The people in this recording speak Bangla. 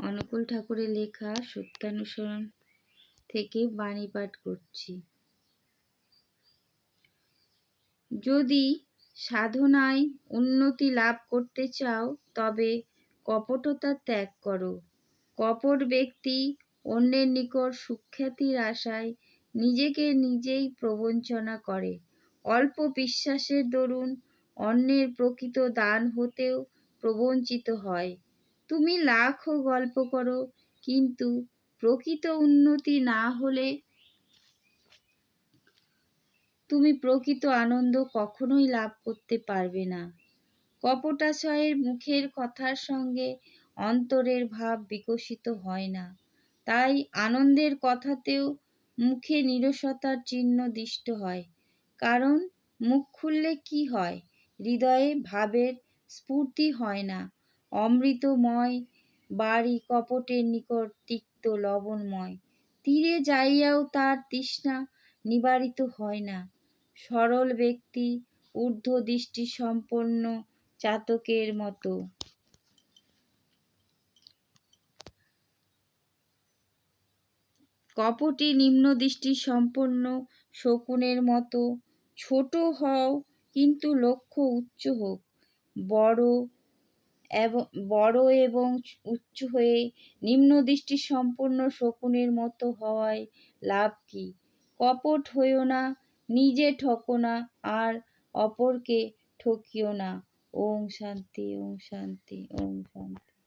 অনুকূল ঠাকুরের লেখা সত্যানুসরণ থেকে বাণী পাঠ করছি। যদি সাধনায় উন্নতি লাভ করতে চাও, তবে কপটতা ত্যাগ করো। কপট ব্যক্তি অন্যের নিকট সুখ্যাতির আশায় নিজেকে নিজেই প্রবঞ্চনা করে। অল্প বিশ্বাসের দরুন অন্যের প্রকৃত দান হতেও প্রবঞ্চিত হয়। তুমি লাখো গল্প করো, কিন্তু প্রকৃত উন্নতি না হলে তুমি প্রকৃত আনন্দ কখনোই লাভ করতে পারবে না। কপটাশয়ের মুখের কথার সঙ্গে অন্তরের ভাব বিকশিত হয় না। তাই আনন্দের কথাতেও মুখে নিরসতার চিহ্ন দৃষ্ট হয়। কারণ মুখ খুললে কি হয়? হৃদয়ে ভাবের স্ফূর্তি হয় না। অমৃতময় বাড়ি কপটের নিকট তিক্ত লবণময়। তীরে যাইয়াও তার তৃষ্ণা নিবারিত হয় না। সরল ব্যক্তি ঊর্ধ্ব দৃষ্টি সম্পন্ন চাতকের মতো। কপটি নিম্ন দৃষ্টি সম্পন্ন শকুনের মতো। ছোট হও, কিন্তু লক্ষ্য উচ্চ হোক। বড় এবং বড় এবং উচ্চ হয়ে নিম্ন দৃষ্টি সম্পন্ন শকুনের মতো হওয়ায় লাভ কি? কপট হইও না, নিজে ঠকো না, আর অপরকে ঠকিও না। ওম শান্তি ওম শান্তি ওম শান্তি।